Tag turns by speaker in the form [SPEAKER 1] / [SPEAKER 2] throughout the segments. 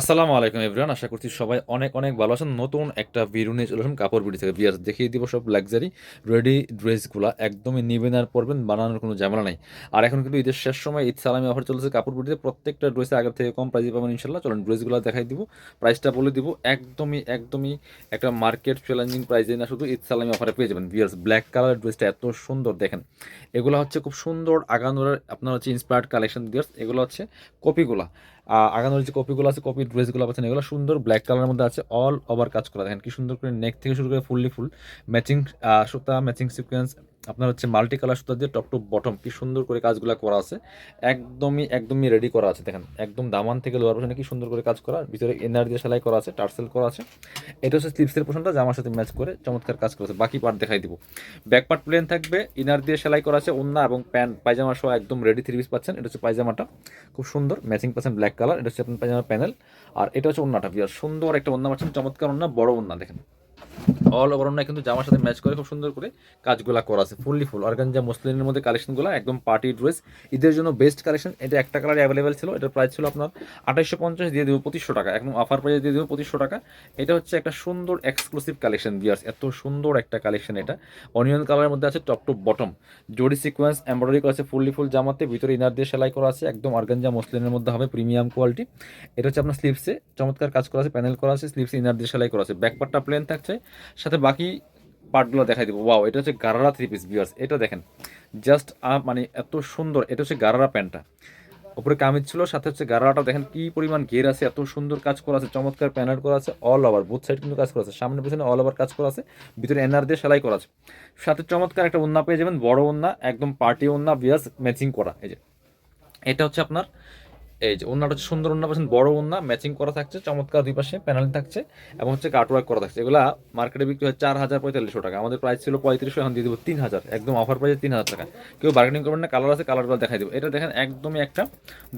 [SPEAKER 1] আসসালামু আলাইকুম এভরিওয়ান, আশা করছি সবাই অনেক অনেক ভালো আছেন। নতুন একটা ভিডিও নিয়ে চলে আসলাম কাপড় বিড়ি থেকে। বিয়ার দেখিয়ে দিব সব লাক্সারি রেডি ড্রেসগুলো একদমই নিবেন আর পরবেন, বানানোর কোনো ঝামেলা নাই। আর এখন কিন্তু ঈদের শেষ সময়, ঈদ সালামি অফার চলছে কাপড় বিড়িতে প্রত্যেকটা ড্রেসে আগের থেকে কম প্রাইসে পাবেন ইনশাল্লাহ চলুন ড্রেসগুলো দেখাই দিব। প্রাইসটা বলে দিব, একদমই একদমই একটা মার্কেট চ্যালেঞ্জিং প্রাইসে না শুধু ঈদ সালামি অফারে পেয়ে যাবেন। বিয়ার্স ব্ল্যাক কালার ড্রেসটা এত সুন্দর দেখেন। এগুলো হচ্ছে খুব সুন্দর আগানোর, আপনার হচ্ছে ইন্সপায়ার্ড কালেকশন বিয়ার্স এগুলো হচ্ছে কপিগুলা। আগানোর যে কপিগুলো আছে কপি ড্রেসগুলো পাচ্ছেন, এগুলো সুন্দর ব্ল্যাক কালারের মধ্যে আছে অল ওভার কাজ করা। দেখেন কি সুন্দর করে নেক থেকে শুরু করে ফুললি ফুল ম্যাচিং সুতা ম্যাচিং সিকোয়েন্স আপনার হচ্ছে মাল্টি কালার সুতা দিয়ে টপ টু বটম কি সুন্দর করে কাজগুলো করা আছে। একদমই একদমই রেডি করা আছে, দেখেন। একদম দামান থেকে লোয়ার পোর্শনে কি সুন্দর করে কাজ করা। ভিতরে এনার দিয়ে সেলাই করা আছে, টার্সেল করা আছে। এটা হচ্ছে স্লিপসের পোর্শনটা জামার সাথে ম্যাচ করে চমৎকার কাজ করেছে বাকি পার্ট দেখাই দিব। ব্যাক পার্ট প্লেন থাকবে ইনার দিয়ে সেলাই করা আছে ওন্না এবং প্যান্ট পায়জামা সহ একদম রেডি থ্রি পিস পাচ্ছেন। এটা হচ্ছে পায়জামাটা, খুব সুন্দর ম্যাচিং পাচ্ছেন ব্ল্যাক কালার এটা হচ্ছে আপনার পায়জামা প্যানেল আর এটা হচ্ছে ওন্নাটা বিয়ার সুন্দর একটা ওন্না পাচ্ছেন, চমৎকার ওন্না বড় ওন্না দেখেন। অল ওভার কিন্তু জামার সাথে ম্যাচ করে, খুব সুন্দর করে কাজগুলো করা আছে ফুললি ফুল অর্গানজা মুসলিমের মধ্যে কালেকশনগুলো একদম পার্টি ড্রেস ঈদের জন্য বেস্ট কালেকশন এটা একটা কালার অ্যাভেলেবেল ছিল, এটার প্রাইস ছিল আপনার আঠাইশশো পঞ্চাশ, দিয়ে দেবো পঁচিশশো টাকা। একদম অফার প্রাইসে দিয়ে দেবো পঁচিশশো টাকা। এটা হচ্ছে একটা সুন্দর এক্সক্লুসিভ কালেকশন বিয়ার্স এত সুন্দর একটা কালেকশন এটা। অনিয়ন কালারের মধ্যে আছে top to bottom zari sequence embroidery করা আছে ফুললি ফুল জামাতে। ভিতরে ইনার দিয়ে সেলাই করা আছে, একদম অর্গানজা মসলিনের মধ্যে হবে প্রিমিয়াম কোয়ালিটি এটা হচ্ছে আপনার স্লিপসে চমৎকার কাজ করা আছে প্যানেল করা আছে স্লিপসে ইনার দিয়ে সেলাই করা আছে। ব্যাক পার্টটা প্লেন থাকছে সাথে বাকি পার্টগুলো দেখাই দেবো। ওয়াও এটা হচ্ছে গারারা থ্রি পিস বিয়ার্স এটা দেখেন। জাস্ট মানে এত সুন্দর, এটা হচ্ছে গারারা প্যান্টটা। উপরে কামিজ ছিল, সাথে হচ্ছে গারাটা দেখেন কি পরিমাণ ঘের আছে, এত সুন্দর কাজ করা আছে, চমৎকার প্যানার করা আছে অল ওভার বুথ সাইড কিন্তু কাজ করা আছে, সামনে পিছনে অল ওভার কাজ করা আছে, ভিতরে এনার দিয়ে সেলাই করা আছে। সাথে চমৎকার একটা ওন্না পেয়ে যাবেন, বড় ওন্না একদম পার্টি ওন্না বিয়াস ম্যাচিং করা, এই যে। এটা হচ্ছে আপনার এই যে ওন্নাটা হচ্ছে সুন্দর ওন্না পাচ্ছেন বড় ওন্না ম্যাচিং করা থাকছে, চমৎকার দুই পাশে প্যানেল থাকছে, এবং হচ্ছে কাটওয়ার্ক করা থাকছে। এগুলা মার্কেটে বিক্রি হয় চার হাজার পঁয়তাল্লিশশো টাকা। আমাদের প্রাইস ছিল পঁয়ত্রিশশো, এখন দিয়ে দেবো তিন হাজার একদম অফার প্রাইসে তিন হাজার টাকা। কেউ বার্গেনিং করবেন না কালার আছে কালারগুলো দেখাই দেবো। এটা দেখেন একদমই একটা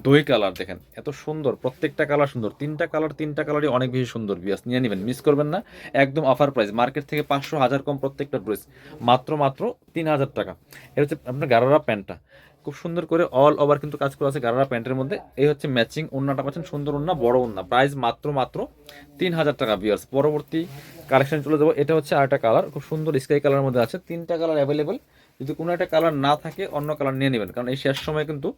[SPEAKER 1] দই কালার দেখেন। এত সুন্দর, প্রত্যেকটা কালার সুন্দর। তিনটা কালার তিনটা কালারই অনেক বেশি সুন্দর বিয়াস নিয়ে নেবেন। মিস করবেন না, একদম অফার প্রাইস মার্কেট থেকে পাঁচশো হাজার কম প্রত্যেকটা ড্রেস মাত্র মাত্র তিন হাজার টাকা। এটা হচ্ছে আপনার গারারা প্যান্টটা খুব সুন্দর করে অল ওভার কিন্তু কাজ করা আছে গারারা প্যান্টের মধ্যে। এই হচ্ছে ম্যাচিং ওন্নাটা পাচ্ছেন, সুন্দর ওন্না বড় ওন্না প্রাইস মাত্র মাত্র তিন হাজার টাকা বিয়ার্স পরবর্তী কালেকশন চলে যাব। এটা হচ্ছে আরেকটা কালার খুব সুন্দর স্কাই কালারের মধ্যে আছে। তিনটা কালার অ্যাভেলেবেল যদি কোনো একটা কালার না থাকে, অন্য কালার নিয়ে নেবেন। কারণ এই শেষ সময় কিন্তু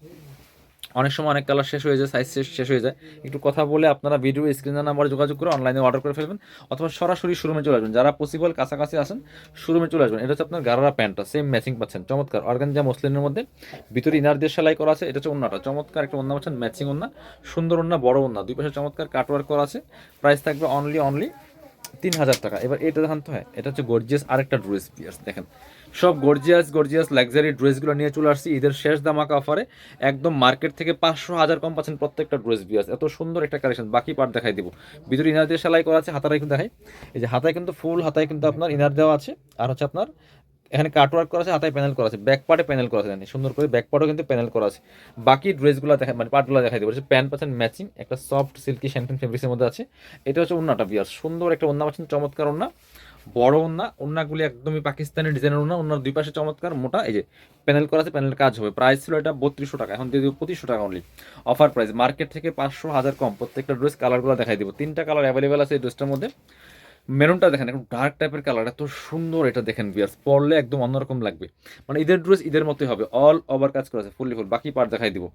[SPEAKER 1] অনেক সময় অনেক কালার শেষ হয়ে যায় সাইজ শেষ হয়ে যায়। একটু কথা বলে আপনারা ভিডিও স্ক্রিনের নাম্বারে যোগাযোগ করে অনলাইনে অর্ডার করে ফেলবেন, অথবা সরাসরি শোরুমে চলে আসবেন। যারা পসিবল কাছাকাছি আসেন শোরুমে চলে আসবেন। এটা হচ্ছে আপনার গারারা প্যান্টটা সেম ম্যাচিং পাচ্ছেন। চমৎকার। অর্গানজা মসলিনের মধ্যে, ভিতরে ইনার দিয়ে সেলাই করা আছে। এটা হচ্ছে অন্যটা চমৎকার একটা অন্য পাচ্ছেন ম্যাচিং অন্য সুন্দর অন্য বড় অন্য দুই পাশে চমৎকার কাটওয়ার্ক করা আছে। প্রাইস থাকবে অনলি অনলি তিন হাজার টাকা। এবার এটা দেখান তো, হয়। এটা হচ্ছে গর্জিয়াস আরেকটা ড্রেস পিয়ার্স দেখেন। সব গর্জিয়াস গর্জিয়াস লাক্সারি ড্রেসগুলো নিয়ে চলে আসছি। ঈদের শেষ দামাকা অফারে একদম মার্কেট থেকে পাঁচশো হাজার কম পাচ্ছেন প্রত্যেকটা ড্রেস বিয়ার্স এত সুন্দর একটা কালেকশন বাকি পার্ট দেখাই দিব। ভিতরে ইনার দিয়ে সেলাই করা আছে হাতায় কিন্তু দেখাই। এই যে হাতায় কিন্তু ফুল হাতায় কিন্তু আপনার ইনার দেওয়া আছে। আর হচ্ছে আপনার এখানে কাটওয়ার্ক করা আছে, হাতায় প্যানেল করা আছে। ব্যাক পার্টে প্যানেল করা আছে সুন্দর করে ব্যাক পার্টও কিন্তু প্যানেল করা আছে। বাকি ড্রেসগুলো দেখা মানে পার্টগুলো দেখাই দেবো। প্যান্ট পাচ্ছেন ম্যাচিং একটা সফট সিল্কি শ্যান্টেন ফেব্রিক্সের মধ্যে আছে। এটা হচ্ছে ওন্নাটা বিয়ার সুন্দর একটা ওন্না পাচ্ছেন, চমৎকার ওন্না বড় ওন্না ওন্নাগুলি একদমই পাকিস্তানি ডিজাইনের ওন্না ওনার দুই পাশে চমৎকার মোটা, এই যে প্যানেল করা আছে প্যানেল কাজ হবে। প্রাইস ছিল এটা বত্রিশশো টাকা, এখন দিয়ে দিব পঁচিশশো টাকা অনলি অফার প্রাইস মার্কেট থেকে পাঁচশো হাজার কম, প্রত্যেকটা ড্রেস কালারগুলো দেখাই দিব। তিনটা কালার অ্যাভেলেবেল আছে এই ড্রেসটার মধ্যে। মেরুনটা দেখেন, একদম ডার্ক টাইপের কালার এত সুন্দর এটা দেখেন বিয়ার্স পরলে একদম অন্যরকম লাগবে। মানে ঈদের ড্রেস ঈদের মতোই হবে অল ওভার কাজ করা আছে ফুললি ফুল বাকি পার্ট দেখাই দিব।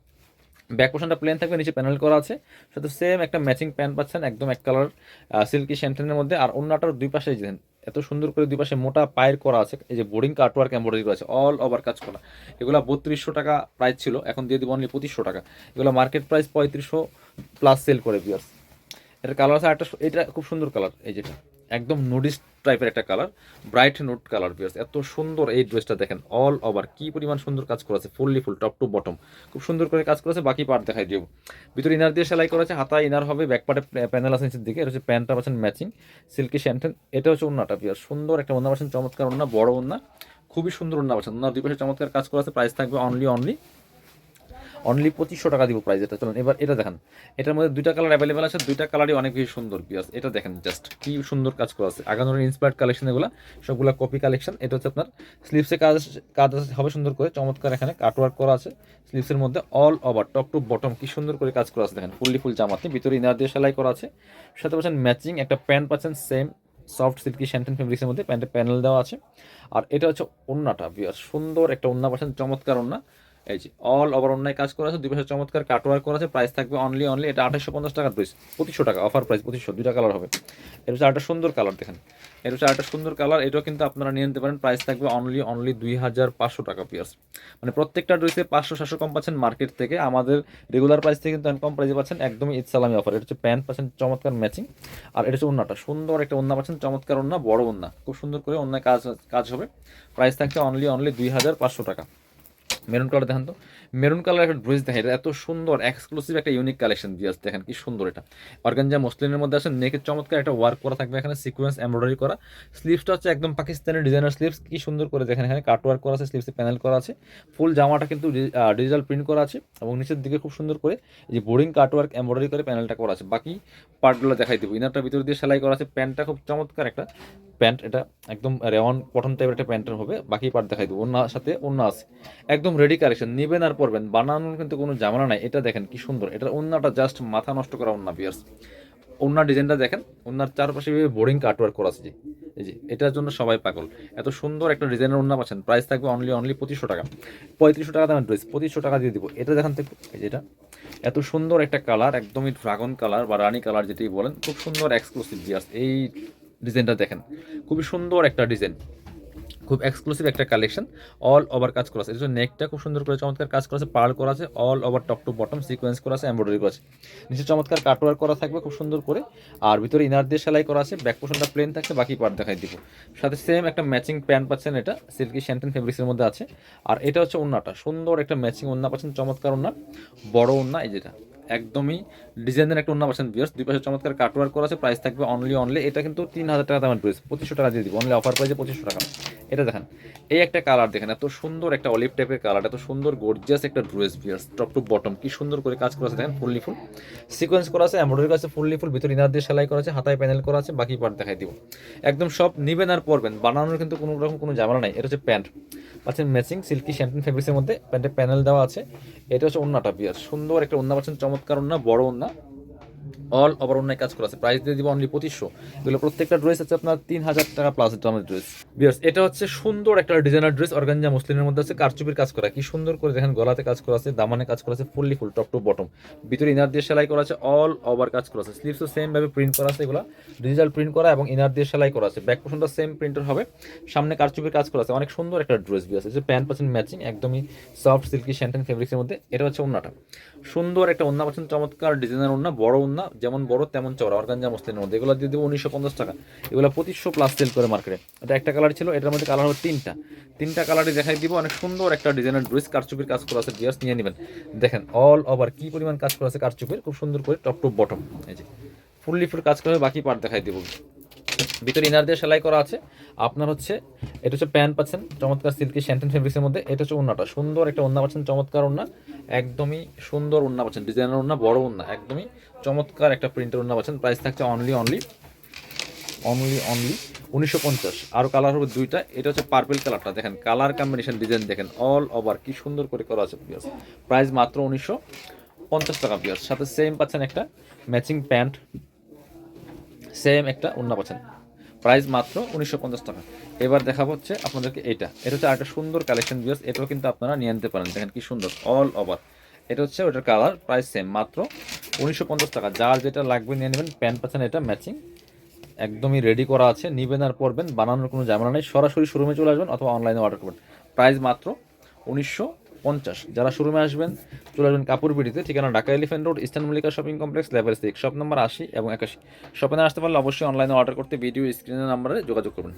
[SPEAKER 1] ব্যাক পোর্শনটা প্লেন থাকবে, নিচে প্যানেল করা আছে সাথে সেম একটা ম্যাচিং প্যান্ট পাচ্ছেন, একদম এক কালার সিল্কি শ্যান্টেনের মধ্যে, আর অন্যটার দুই পাশে এই যে দেখেন এত সুন্দর করে দুই পাশে মোটা পায়ের করা আছে, এই যে বোর্ডিং কাটওয়ার্ক এম্বয়ডারি করা আছে অল ওভার কাজ করা। এগুলো বত্রিশশো টাকা প্রাইস ছিল, এখন দিয়ে দিব অনলি পঁচিশশো টাকা। এগুলো মার্কেট প্রাইস পঁয়ত্রিশশো প্লাস সেল করে বিয়ার্স এটার কালার আছে একটা এটা খুব সুন্দর কালার এই যেটা। একদম নুডিস টাইপের একটা কালার ব্রাইট নোট কালার বিয়ার্স এত সুন্দর এই ড্রেসটা দেখেন অল ওভার কি পরিমাণ সুন্দর কাজ করেছে fully full top to bottom খুব সুন্দর করে কাজ করেছে বাকি পার্ট দেখাই দিব। ভিতরে ইনার দিয়ে সেলাই করেছে হাতা ইনার হবে ব্যাক পার্টে প্যানেল আছে নিচের দিকে, এটা হচ্ছে প্যান্টটা পাচ্ছেন ম্যাচিং সিল্কি শ্যান্টেন এটা হচ্ছে ওন্নাটা বিয়ার সুন্দর একটা ওন্না পাচ্ছেন, চমৎকার ওন্না বড় ওন্না খুবই সুন্দর ওন্না পাচ্ছেন। ওনার দুই পাশে চমৎকার কাজ করা আছে প্রাইস থাকবে অনলি অনলি অনলি পঁচিশশো টাকা দিব প্রাইস এটা চলুন, এবার এটা দেখেন। এটার মধ্যে দুইটা কালার অ্যাভেলেবেল আছে, দুইটা কালারই অনেক বেশি সুন্দর পিয়াস এটা দেখেন জাস্ট কি সুন্দর কাজ করা আছে। আগানোর ইন্সপায়ার্ড কালেকশন এগুলো, সবগুলো কপি কালেকশন এটা হচ্ছে আপনার স্লিপসে কাজ কাজ হবে সুন্দর করে, চমৎকার এখানে কাটওয়ার্ক করা আছে। স্লিপসের মধ্যে all over top to bottom কি সুন্দর করে কাজ করা আছে, দেখেন ফুললি ফুল জামা জামাতে ভিতরে ইনার দিয়ে সেলাই করা আছে। সাথে পাচ্ছেন ম্যাচিং একটা প্যান্ট পাচ্ছেন সেম সফট সিল্কি শ্যান্টেন ফেব্রিক্সের মধ্যে প্যান্টের প্যানেল দেওয়া আছে। আর এটা হচ্ছে ওন্নাটা বিয়ার সুন্দর একটা ওন্না পাচ্ছেন, চমৎকার ওন্না। এই যে অল ওভার অন্যায় কাজ করা আছে, দুই পাশে চমৎকার কাটওয়ার্ক করা আছে প্রাইস থাকবে অনলি অনলি এটা আঠাশশো পঞ্চাশ টাকার প্রাইস পঁচিশশো টাকা অফার প্রাইস পঁচিশশো, দুইটা কালার হবে। এর হচ্ছে আরেকটা সুন্দর কালার দেখেন। এর হচ্ছে আরেকটা সুন্দর কালার এটাও কিন্তু আপনারা নিয়ে নিতে পারেন প্রাইস থাকবে অনলি অনলি দুই হাজার পাঁচশো টাকা পিয়ার্স মানে প্রত্যেকটা ড্রেসে পাঁচশো, সাতশো কম পাচ্ছেন মার্কেট থেকে, আমাদের রেগুলার প্রাইস থেকে কিন্তু কম প্রাইসে পাচ্ছেন একদমই ঈদ সালামি অফার এটা হচ্ছে প্যান্ট পাচ্ছেন চমৎকার ম্যাচিং আর এটা হচ্ছে ওন্নাটা, সুন্দর একটা ওন্না পাচ্ছেন, চমৎকার ওন্না, বড় ওন্না, খুব সুন্দর করে অন্যায় কাজ কাজ হবে। প্রাইস থাকছে অনলি অনলি দুই হাজার পাঁচশো টাকা। মেরুন কালার দেখেন তো। মেরুন কালার একটা ড্রেস দেখেন এটা এত সুন্দর এক্সক্লুসিভ একটা ইউনিক কালেকশন দিয়ে আসছে, দেখেন কি সুন্দর এটা। অর্গানজা মসলিনের মধ্যে আছে নেকের চমৎকার একটা ওয়ার্ক করা থাকবে এখানে সিকোয়েন্স এমব্রয়ডারি করা। স্লিভসটা হচ্ছে একদম পাকিস্তানের ডিজাইনার স্লিভস কি সুন্দর করে দেখেন এখানে কাট ওয়ার্ক করা আছে স্লিভসে প্যানেল করা আছে। ফুল জামাটা কিন্তু ডিজিটাল প্রিন্ট করা আছে এবং নিচের দিকে খুব সুন্দর করে যে বোর্ডিং কাট ওয়ার্ক এমব্রয়ডারি করে প্যানেলটা করা আছে। বাকি পার্টগুলো দেখাই দেবো। ইনারটা ভিতর দিয়ে সেলাই করা আছে প্যান্টটা খুব চমৎকার একটা প্যান্ট, এটা একদম রেওয়ান কটন টাইপের একটা প্যান্টের হবে, বাকি পার্ট দেখাই দেবো। ওনার সাথে অন্য আছে। একদম রেডি কালেকশন নেবেন আর পরবেন। বানানোর কিন্তু কোনো জামানা নাই। এটা দেখেন কি সুন্দর। এটা অন্যটা জাস্ট মাথা নষ্ট করা অন্য পিয়ার্স ওনার ডিজাইনটা দেখেন, ওনার চারপাশে বোরিং কাটওয়ার্ক করা আছে, জি। এই যে, এটার জন্য সবাই পাগল। এত সুন্দর একটা ডিজাইনের ওনা পাচ্ছেন। প্রাইস থাকবে অনলি অনলি পঁচিশশো টাকা। পঁয়ত্রিশশো টাকা দামের ড্রেস পঁচিশশো টাকা দিয়ে দিব। এটা দেখান থেকে এই যেটা এত সুন্দর একটা কালার একদমই ড্রাগন কালার বা রানী কালার যেটি বলেন, খুব সুন্দর এক্সক্লুসিভ জিয়ার্স এই ডিজাইনটা দেখেন। খুবই সুন্দর একটা ডিজাইন। খুব এক্সক্লুসিভ একটা কালেকশন অল ওভার কাজ করা আছে। এটা নেকটা খুব সুন্দর করে চমৎকার কাজ করা আছে পার্ল করা আছে all over top to bottom sequence করা আছে এমব্রয়ডারি করা আছে। নিচে চমৎকার কাটওয়ার করা থাকবে খুব সুন্দর করে। আর ভিতরে ইনার দিয়ে সেলাই করা আছে ব্যাক পোর্শনটা প্লেন থাকছে, বাকি পার্ট দেখাই দিব। সাথে সেম একটা ম্যাচিং প্যান্ট পাচ্ছেন এটা সিল্কি শ্যান্টেন ফেব্রিক্সের মধ্যে আছে। আর এটা হচ্ছে ওন্নাটা সুন্দর একটা ম্যাচিং ওন্না পাচ্ছেন, চমৎকার ওন্না বড় ওন্না এই যেটা। একদমই ডিজাইনের একটা ওন্না পাচ্ছেন বিয়ার্স দুই পাশে চমৎকার কাটওয়ার করা আছে প্রাইস থাকবে অনলি অনলি এটা কিন্তু তিন হাজার টাকা দামের প্রাইস পঁচিশশো টাকা দিয়ে দিব। অনলি অফার প্রাইসে পঁচিশশো টাকা। এটা দেখেন, এই একটা কালার দেখেন, এত সুন্দর একটা অলিভ টাইপের কালার এত সুন্দর গর্জিয়াস একটা ড্রেস বিয়ার্স টপ টু বটম কি সুন্দর করে কাজ করা আছে দেখেন ফুললি ফুল সিকোয়েন্স করা আছে এমব্রয়ডারি করা আছে ফুললি ফুল ভিতরে ইনার দিয়ে সেলাই করা আছে, হাতায় প্যানেল করা আছে, বাকি পার্ট দেখাই দিব। একদম সব নিবেন আর পরবেন। বানানোর কিন্তু কোনো রকম কোনো ঝামেলা নাই। এটা হচ্ছে প্যান্ট। পাচ্ছেন ম্যাচিং সিল্কি শ্যাম্পিন ফেব্রিক্সের মধ্যে। প্যান্টের প্যানেল দেওয়া আছে। এটা হচ্ছে ওন্নাটা বিয়ার সুন্দর একটা অন্য পাচ্ছেন চমৎকার ওন্না বড় ওন্না অল ওভার অন্যায় কাজ করা আছে। প্রাইস দিয়ে দিব অনলি পঁচিশশো। এগুলো প্রত্যেকটা ড্রেস আছে আপনার তিন হাজার টাকা প্লাস দামের ড্রেস বিয়ার্স এটা হচ্ছে সুন্দর একটা ডিজাইনার ড্রেস অর্গানজা মুসলিমের মধ্যে আছে। কারচুপির কাজ করা। কি সুন্দর করে দেখেন, গলাতে কাজ করা আছে, দামানে কাজ করা আছে fully full top to bottom ভিতরে ইনার দিয়ে সেলাই করা আছে অল ওভার কাজ করা আছে। স্লিভসও সেম ভাবে প্রিন্ট করা আছে এগুলো। ডিজিটাল প্রিন্ট করা এবং ইনার দিয়ে সেলাই করা আছে। ব্যাক পোর্শনটা সেম প্রিন্টার হবে। সামনে কারচুপির কাজ করা আছে। অনেক সুন্দর একটা ড্রেস বিয়ার্স আছে প্যান্ট পাচ্ছেন ম্যাচিং একদমই সফট সিল্কি শ্যান্টেন ফেব্রিক্সের মধ্যে, এটা হচ্ছে ওন্নাটা। সুন্দর একটা ওন্না পাচ্ছেন চমৎকার ডিজাইনার ওন্না, বড় ওন্না যেমন বড়, তেমন চওড়া। অর্গানজা মসলিনের মধ্যে। এগুলো দিয়ে দেবো উনিশশো পঞ্চাশ টাকা। এগুলো পঁচিশশো প্লাস সেল করে মার্কেটে এটা একটা কালার ছিল, এটার মধ্যে কালার হবে তিনটা। তিনটা কালারই দেখাই দিব। অনেক সুন্দর একটা ডিজাইনের ড্রেস কারচুপির কাজ করা আছে ডিয়ার্স নিয়ে নেবেন। দেখেন অল ওভার কি পরিমাণ কাজ করা আছে কারচুপির। খুব সুন্দর করে টপ টপ বটম এই যে, ফুল ফুল কাজ করে বাকি পার্ট দেখাই দিব। ভিতরে ইনার দিয়ে সেলাই করা আছে। আপনার হচ্ছে, এটা হচ্ছে প্যান্ট পাচ্ছেন, চমৎকার সিল্কি শ্যান্টেন ফেব্রিক্সের মধ্যে, এটা হচ্ছে ওন্নাটা সুন্দর একটা ওন্না পাচ্ছেন, চমৎকার ওন্না একদমই সুন্দর ওন্না পাচ্ছেন, ডিজাইনার ওন্না বড় ওন্না একদমই চমৎকার একটা প্রিন্টের ওন্না পাচ্ছেন প্রাইস থাকছে অনলি অনলি অনলি অনলি উনিশশো পঞ্চাশ। আরও কালার হবে দুইটা, এটা হচ্ছে পার্পেল কালারটা দেখেন কালার কম্বিনেশন ডিজাইন দেখেন অল ওভার কি সুন্দর করে করা আছে পিয়াস প্রাইস মাত্র উনিশশো পঞ্চাশ টাকা পিয়াস সাথে সেম পাচ্ছেন একটা ম্যাচিং প্যান্ট সেম একটা অন্য পাচ্ছেন। প্রাইস মাত্র উনিশশো পঞ্চাশ টাকা। এবার দেখাবো হচ্ছে আপনাদেরকে এটা। এটা হচ্ছে আরেকটা সুন্দর কালেকশন ভিউস এটাও কিন্তু আপনারা নিয়ে নিতে পারেন। দেখেন কি সুন্দর অল ওভার এটা হচ্ছে ওটার কালার প্রাইস সেম মাত্র উনিশশো পঞ্চাশ টাকা। যার যেটা লাগবে নিয়ে নেবেন প্যান্ট পাচ্ছেন এটা ম্যাচিং একদমই রেডি করা আছে। নিবেন আর পরবেন, বানানোর কোনো ঝামেলা নেই। সরাসরি শোরুমে চলে আসবেন অথবা অনলাইনে অর্ডার করবেন। প্রাইস মাত্র উনিশশো পঞ্চাশ। যারা শোরুমে আসবেন, চলে আসবেন কাপড় বিড়িতে, ঠিকানা Dhaka elephant road, eastern Mallika shopping complex, level six, shop number আশি এবং একাশি। শপে আসতে পারলে অবশ্যই অনলাইনে অর্ডার করতে ভিডিও স্ক্রিনের নাম্বারে যোগাযোগ করবেন।